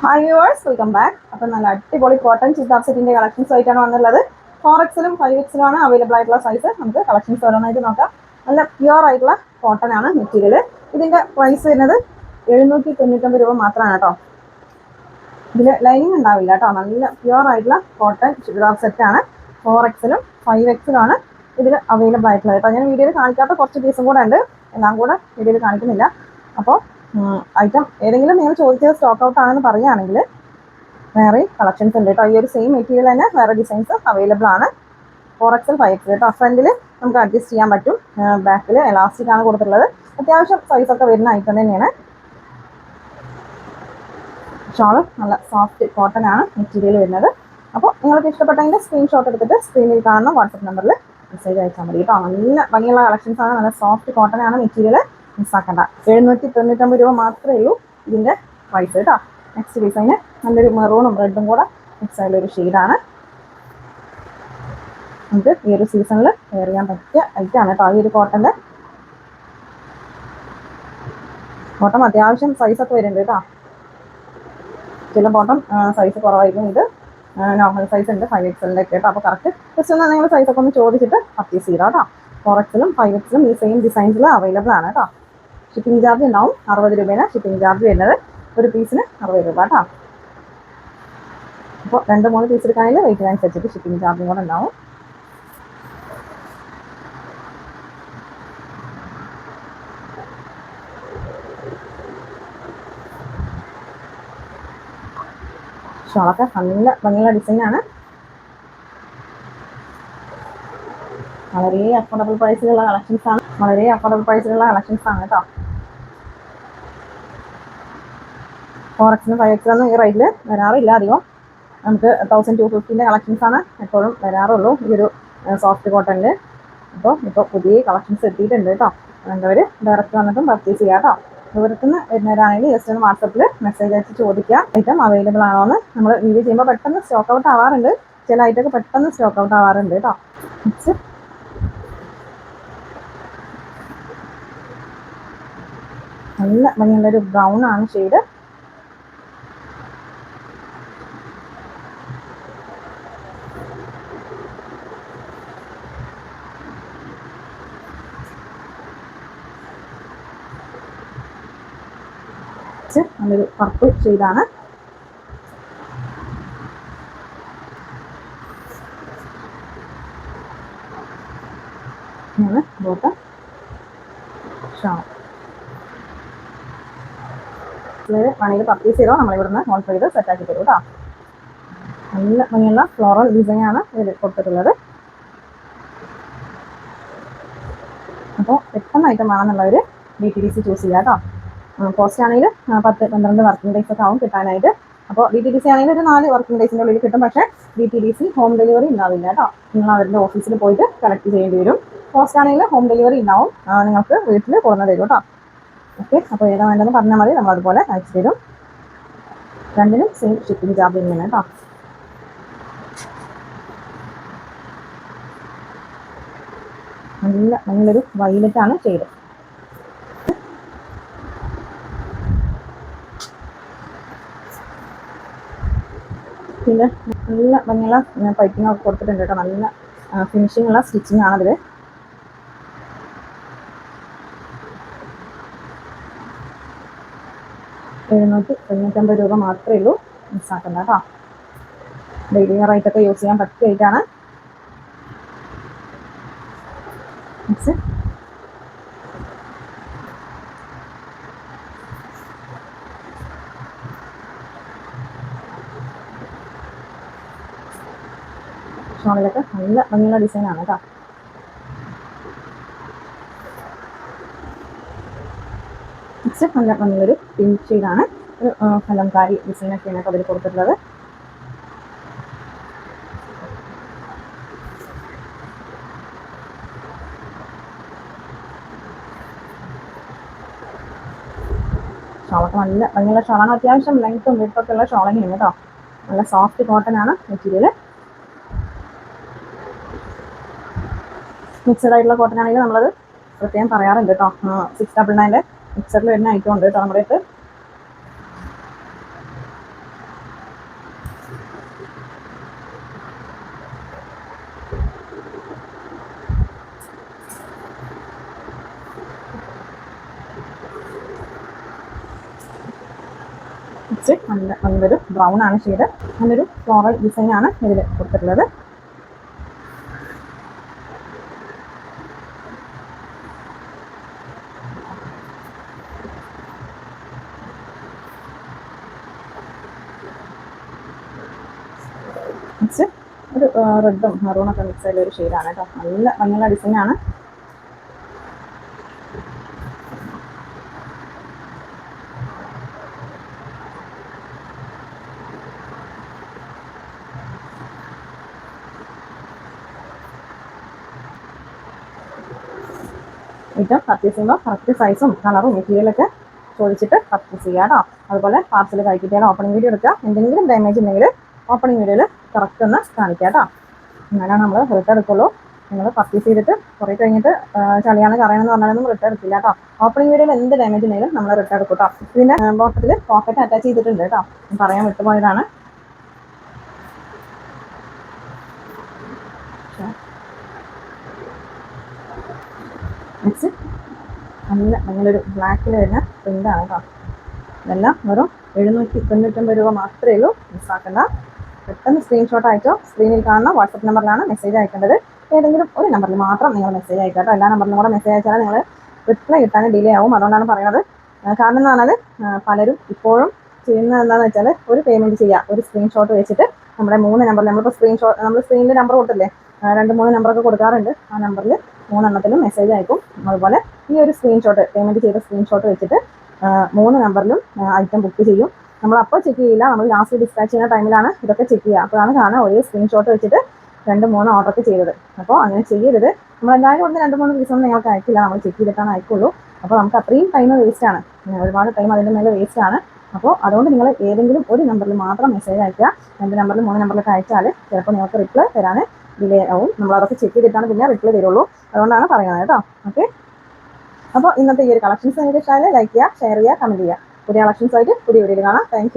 Hi viewers welcome back അപ്പം നല്ല അടിപൊളി കോട്ടൺ ചിത്താർ സെറ്റിന്റെ കളക്ഷൻസ് ആയിട്ടാണ് വന്നുള്ളത് ഫോർ എക്സിലും ഫൈവ് എക്സിലുമാണ് അവൈലബിൾ ആയിട്ടുള്ള സൈസ് നമുക്ക് കളക്ഷൻസ് ഓരോന്നായിട്ട് നോക്കാം. നല്ല പ്യുവർ ആയിട്ടുള്ള കോട്ടൺ ആണ് മെറ്റീരിയൽ ഇതിന്റെ പ്രൈസ് വരുന്നത് എഴുന്നൂറ്റി തൊണ്ണൂറ്റൊമ്പത് രൂപ മാത്രമാണ് കേട്ടോ. ഇതിൽ ലൈനിങ് ഉണ്ടാവില്ല കേട്ടോ. നല്ല പ്യുവർ ആയിട്ടുള്ള കോട്ടൺ ചുരിദാർ സെറ്റാണ് ഫോർ എക്സിലും ഫൈവ് എക്സിലുമാണ് ഇതിൽ അവൈലബിൾ ആയിട്ടുള്ളത്. കേട്ടോ ഞാൻ വീഡിയോയിൽ കാണിക്കാത്ത കുറച്ച് പീസും കൂടെ ഉണ്ട്. എല്ലാം കൂടെ വീഡിയോയിൽ കാണിക്കുന്നില്ല. അപ്പോൾ ഐറ്റം ഏതെങ്കിലും നിങ്ങൾ ചോദിച്ചത് സ്റ്റോക്ക് ഔട്ട് ആണെന്ന് പറയുകയാണെങ്കിൽ വേറെ കളക്ഷൻസ് ഉണ്ട് കേട്ടോ. ഈ ഒരു സെയിം മെറ്റീരിയൽ തന്നെ വേറെ ഡിസൈൻസ് അവൈലബിൾ ആണ്. ഫോർ എക്സൽ ഫൈവ് എക്സൽ കേട്ടോ. ഫ്രണ്ടിൽ നമുക്ക് അഡ്ജസ്റ്റ് ചെയ്യാൻ പറ്റും. ബാക്കിൽ എലാസ്റ്റിക് ആണ് കൊടുത്തിട്ടുള്ളത്. അത്യാവശ്യം സൈസ് ഒക്കെ വരുന്ന ഐറ്റം തന്നെയാണ്. ഷോൾ നല്ല സോഫ്റ്റ് കോട്ടൺ ആണ് മെറ്റീരിയൽ വരുന്നത്. അപ്പോൾ നിങ്ങൾക്ക് ഇഷ്ടപ്പെട്ടെങ്കിൽ സ്ക്രീൻഷോട്ട് എടുത്തിട്ട് സ്ക്രീനിൽ കാണുന്ന വാട്സപ്പ് നമ്പറിൽ മെസ്സേജ് അയച്ചാൽ മതി കേട്ടോ. നല്ല ഭംഗിയുള്ള കളക്ഷൻസ് ആണ്. നല്ല സോഫ്റ്റ് കോട്ടൺ ആണ് മെറ്റീരിയൽ മിസ്സാക്കണ്ട. എഴുന്നൂറ്റി തൊണ്ണൂറ്റമ്പത് രൂപ മാത്രമേ ഉള്ളൂ ഇതിന്റെ പ്രൈസ് കേട്ടോ. നെക്സ്റ്റ് ഡിസൈന് നല്ലൊരു മെറൂണും റെഡും കൂടെ മിക്സ് ആയുള്ള ഒരു ഷെയ്ഡാണ് നമുക്ക് ഈ ഒരു സീസണിൽ വെയർ ചെയ്യാൻ പറ്റിയ ഐറ്റാണ് കേട്ടോ. ഈ ഒരു കോട്ടന്റെ ബോട്ടം അത്യാവശ്യം സൈസൊക്കെ വരുന്നുണ്ട് കേട്ടോ. ചില ബോട്ടം സൈസ് കുറവായിരിക്കും ഇത്. നോർമൽ സൈസ് ഉണ്ട് ഫൈവ് എക്സലിന്റെ ഒക്കെ കേട്ടോ. അപ്പോൾ കറക്റ്റ് ജസ്റ്റ് ഒന്ന് നിങ്ങൾ സൈസൊക്കെ ഒന്ന് ചോദിച്ചിട്ട് പർച്ചേസ് ചെയ്താൽ കേട്ടോ. ഫോർ എക്സിലും ഫൈവ് എക്സിലും ഈ സെയിം ഡിസൈൻസിൽ അവൈലബിൾ ആണ് കേട്ടോ. ഷിപ്പിംഗ് ചാർജ് ഉണ്ടാവും. അറുപത് രൂപയാണ് ഷിപ്പിംഗ് ചാർജ് വരുന്നത്. ഒരു പീസിന് അറുപത് രൂപ കേട്ടോ. അപ്പോൾ രണ്ട് മൂന്ന് പീസ് എടുക്കുകയാണെങ്കിൽ വെയിറ്റിനനുസരിച്ചിട്ട് ഷിപ്പിംഗ് ചാർജും കൂടെ ഉണ്ടാവും. ഷോളൊക്കെ നല്ല ഭംഗിയുള്ള ഡിസൈനാണ് വളരെ അഫോർഡബിൾ പ്രൈസിലുള്ള കളക്ഷൻസ് ആണ്. വളരെ അഫോർഡബിൾ പ്രൈസിലുള്ള കളക്ഷൻസ് ആണ് കേട്ടോ. ഫോർ എക്സിനും ഫൈവ് എക്സിനും ഈ റേറ്റിൽ വരാറില്ല. അധികം നമുക്ക് തൗസൻഡ് ടു ഫിഫ്റ്റീന്റെ കളക്ഷൻസ് ആണ് എപ്പോഴും വരാറുള്ളൂ. ഈ ഒരു സോഫ്റ്റ് കോട്ടണിൽ അപ്പോൾ ഇപ്പോൾ പുതിയ കളക്ഷൻസ് എത്തിയിട്ടുണ്ട് കേട്ടോ വേണ്ടവർ ഡയറക്റ്റ് വന്നിട്ടും പർച്ചേസ് ചെയ്യാം കേട്ടോ ദൂരത്തുനിന്ന് വരുന്നവരാണെങ്കിൽ ജസ്റ്റ് ഒന്ന് വാട്സപ്പിൽ മെസ്സേജ് അയച്ച് ചോദിക്കുക ഐറ്റം അവൈലബിൾ ആണോ എന്ന് നമ്മൾ വീഡിയോ ചെയ്യുമ്പോൾ പെട്ടെന്ന് സ്റ്റോക്ക് ഔട്ട് ആവാറുണ്ട്. ചില ഐറ്റമൊക്കെ പെട്ടെന്ന് സ്റ്റോക്ക് ഔട്ട് ആവാറുണ്ട് കേട്ടോ നല്ല ഭംഗിയുള്ളൊരു ബ്രൗൺ ആണ് ഷെയ്ഡ് നല്ലൊരു പർപ്പിൾ ചെയ്താണ്. ഇങ്ങനെ വേണമെങ്കിൽ പർച്ചേസ് ചെയ്തോ നമ്മളിവിടുന്ന് ഇവിടുന്ന് ചെയ്ത് സെറ്റാക്കി തരും കേട്ടോ നല്ല ഭംഗിയുള്ള ഫ്ലോറൽ ഡിസൈൻ ആണ് ഇതിൽ കൊടുത്തിട്ടുള്ളത്. അപ്പോൾ പെട്ടെന്ന് item വേണമെന്നുള്ളവർ D T D C choose ചെയ്യാം കേട്ടോ പോസ്റ്റ് ആണെങ്കിൽ പത്ത് പന്ത്രണ്ട് വർക്കിംഗ് ഡേയ്സ് ഒക്കെ ആവും കിട്ടാനായിട്ട്. അപ്പോൾ ഡി ടി ഡി സി ആണെങ്കിൽ ഒരു നാല് വർക്കിംഗ് ഡേയ്സിന്റെ ഉള്ളിൽ കിട്ടും. പക്ഷേ D T D C home delivery ഉണ്ടാവില്ല കേട്ടോ. നിങ്ങൾ അവരുടെ ഓഫീസിൽ പോയിട്ട് കളക്ട് ചെയ്യേണ്ടി വരും. പോസ്റ്റ് ആണെങ്കിൽ ഹോം ഡെലിവറി ഉണ്ടാവും. നിങ്ങൾക്ക് വീട്ടിൽ കൊടുന്നു തരും കേട്ടോ. ഓക്കെ അപ്പോൾ ഏതാ വേണ്ടതെന്ന് പറഞ്ഞാൽ മതി. നമ്മൾ അതുപോലെ അയച്ചു തരും. രണ്ടിനും സെയിം ഷിപ്പിംഗ് ചാർജ് തന്നെയാണ് കേട്ടോ. നല്ല നല്ലൊരു വൈലറ്റ് ആണ് പിന്നെ നല്ല ഭംഗിയുള്ള പൈപ്പിംഗ് ഒക്കെ കൊടുത്തിട്ടുണ്ട് കേട്ടോ. നല്ല ഫിനിഷിംഗ് ഉള്ള സ്റ്റിച്ചിങ് ആണ് അതിൽ എഴുന്നൂറ്റി തൊണ്ണൂറ്റമ്പത് രൂപ മാത്രമേ ഉള്ളൂ. മിസ്സാക്കുന്നത് കേട്ടോ. ഡെയിലി വെയർ ആയിട്ടൊക്കെ യൂസ് ചെയ്യാൻ പറ്റിയായിട്ടാണ് നെക്സ്റ്റ് ഷോളിലൊക്കെ നല്ല ഭംഗിയുള്ള ഡിസൈനാണ് കേട്ടോ. നെക്സ്റ്റ് നല്ല ഭംഗിയുള്ളൊരു പിങ്ക് ഷെയ്ഡാണ്. ഒരു കലംകാരി ഡിസൈനൊക്കെയാണ് അതിൽ കൊടുത്തിട്ടുള്ളത്. ഷോളൊക്കെ നല്ല ഭംഗിയുള്ള ഷോളാണ്. അത്യാവശ്യം ലെങ്ത്തും വിട്ടൊക്കെ ഉള്ള ഷോളങ്ങനെയാണ് കേട്ടോ. നല്ല സോഫ്റ്റ് കോട്ടൺ ആണ് മെറ്റീരിയൽ മിക്സഡ് ആയിട്ടുള്ള കോട്ടൺ ആണെങ്കിൽ നമ്മളത് പ്രത്യേകം പറയാറുണ്ട് കേട്ടോ സിക്സ് ഡബിൾ നയന്റെ മിക്സറിൽ വരുന്ന ഐറ്റം ഉണ്ട് കേട്ടോ നമ്മുടെ അടുത്ത്. നല്ല നല്ലൊരു ബ്രൗൺ ആണ് ഷെയ്ഡ് നല്ലൊരു ഫ്ലോറൽ ഡിസൈൻ ആണ് ഇതിൽ കൊടുത്തിട്ടുള്ളത്. റെഡും മെറൂണൊക്കെ മിക്സ് ചെയ്ത ഒരു ഷെയ്ഡാണ് കേട്ടോ. നല്ല ഭംഗിയുള്ള ആണ്. ഏറ്റവും പർച്ചേസ് ചെയ്യുമ്പോൾ കറക്റ്റ് സൈസും കളറും മെറ്റീരിയലൊക്കെ ചോദിച്ചിട്ട് പർച്ചേസ് ചെയ്യുക കേട്ടോ. അതുപോലെ പാർസൽ കഴിക്കിട്ടാണ് ഓപ്പണിംഗ് വീഡിയോ എടുക്കുക എന്തെങ്കിലും ഡാമേജ് ഉണ്ടെങ്കിൽ ഓപ്പണിംഗ് വീഡിയോയിൽ കറക്റ്റ് ഒന്ന് കാണിക്കാം കേട്ടോ എന്നാലാണ് നമ്മൾ റിട്ടേൺ എടുക്കുള്ളൂ. നിങ്ങൾ പർച്ചേസ് ചെയ്തിട്ട് കുറേ കഴിഞ്ഞിട്ട് ചളിയാണ് കറയണമെന്ന് പറഞ്ഞാലൊന്നും റിട്ടേൺ എടുക്കില്ല കേട്ടോ ഓപ്പണിംഗ് വീഡിയോയിൽ എന്ത് ഡാമേജ് ഉണ്ടെങ്കിലും നമ്മൾ റിട്ടേൺ എടുക്കും കേട്ടോ പിന്നെ ബോട്ടത്തിൽ പോക്കറ്റ് അറ്റാച്ച് ചെയ്തിട്ടുണ്ട് കേട്ടോ പറയാൻ വിട്ടുപോയതാണ്. നല്ല നല്ലൊരു ബ്ലാക്കിൽ വരുന്ന പ്രിന്റാണ് കേട്ടോ ഇതെല്ലാം വെറും എഴുന്നൂറ്റി തൊണ്ണൂറ്റൊമ്പത് രൂപ മാത്രമേ ഉള്ളൂ. മിസ്സാക്കണ്ട പെട്ടെന്ന് സ്ക്രീൻഷോട്ട് അയച്ചോ? സ്ക്രീനിൽ കാണുന്ന വാട്സപ്പ് നമ്പറിലാണ് മെസ്സേജ് അയക്കേണ്ടത്. ഏതെങ്കിലും ഒരു നമ്പറിൽ മാത്രം നിങ്ങൾ മെസ്സേജ് അയക്കുക കേട്ടോ. എല്ലാ നമ്പറിലും കൂടെ മെസ്സേജ് അയച്ചാൽ നിങ്ങൾ റിപ്ലൈ കിട്ടാൻ ഡിലേ ആവും. അതുകൊണ്ടാണ് പറയുന്നത്. കാരണം എന്ന് പറഞ്ഞാൽ പലരും ഇപ്പോഴും ചെയ്യുന്നത് എന്താണെന്ന് വെച്ചാൽ ഒരു പേയ്മെന്റ് ചെയ്യുക ഒരു സ്ക്രീൻഷോട്ട് വെച്ചിട്ട് നമ്മുടെ മൂന്ന് നമ്പറിൽ നമ്മളിപ്പോൾ സ്ക്രീൻഷോട്ട് നമ്മൾ സ്ക്രീനിൽ നമ്പർ കൊടുത്തില്ലേ? രണ്ട് മൂന്ന് നമ്പറൊക്കെ കൊടുക്കാറുണ്ട്. ആ നമ്പറിൽ മൂന്നെണ്ണത്തിലും മെസ്സേജ് അയക്കും. അതുപോലെ ഈ ഒരു സ്ക്രീൻഷോട്ട് പേയ്മെന്റ് ചെയ്ത സ്ക്രീൻഷോട്ട് വെച്ചിട്ട് മൂന്ന് നമ്പറിലും ഐറ്റം ബുക്ക് ചെയ്യും. നമ്മൾ അപ്പോൾ ചെക്ക് ചെയ്യില്ല. നമ്മൾ ലാസ്റ്റ് ഡിസ്പാച്ച് ചെയ്യുന്ന ടൈമിലാണ് ഇതൊക്കെ ചെക്ക് ചെയ്യുക. അപ്പോഴാണ് കാണാൻ ഒരേ സ്ക്രീൻഷോട്ട് വെച്ചിട്ട് രണ്ട് മൂന്ന് ഓർഡറൊക്കെ ചെയ്തത്. അപ്പോൾ അങ്ങനെ ചെയ്യരുത്. നമ്മൾ എന്തായാലും ഒന്ന് രണ്ട് മൂന്ന് ദിവസം നിങ്ങൾക്ക് അയക്കില്ല. നമ്മൾ ചെക്ക് ചെയ്തിട്ടാണ് അയക്കുള്ളൂ. അപ്പോൾ നമുക്ക് അത്രയും ടൈം വേസ്റ്റ് ആണ്. ഒരുപാട് ടൈം അതിന്റെ മേലെ വേസ്റ്റ് ആണ്. അപ്പോൾ അതുകൊണ്ട് നിങ്ങൾ ഏതെങ്കിലും ഒരു നമ്പറിൽ മാത്രം മെസ്സേജ് അയക്കുക. രണ്ട് നമ്പറിൽ മൂന്ന് നമ്പറിലൊക്കെ അയച്ചാൽ ചിലപ്പോൾ നിങ്ങൾക്ക് റിപ്ലൈ തരാൻ ഡിലേ ആവും. നമ്മൾ അതൊക്കെ ചെക്ക് ചെയ്തിട്ടാണ് പിന്നെ റിപ്ലൈ തരുള്ളൂ. അതുകൊണ്ടാണ് പറയുന്നത് കേട്ടോ. ഓക്കെ അപ്പോൾ ഇന്നത്തെ ഈ ഒരു കളക്ഷൻസ് നിങ്ങൾക്ക് ഇഷ്ടമായാലും ലൈക്ക് ചെയ്യുക ഷെയർ ചെയ്യുക കമന്റ് ചെയ്യുക. പുതിയ കളക്ഷൻസ് ആയിട്ട് പുതിയ വീഡിയോയിൽ കാണാം. താങ്ക്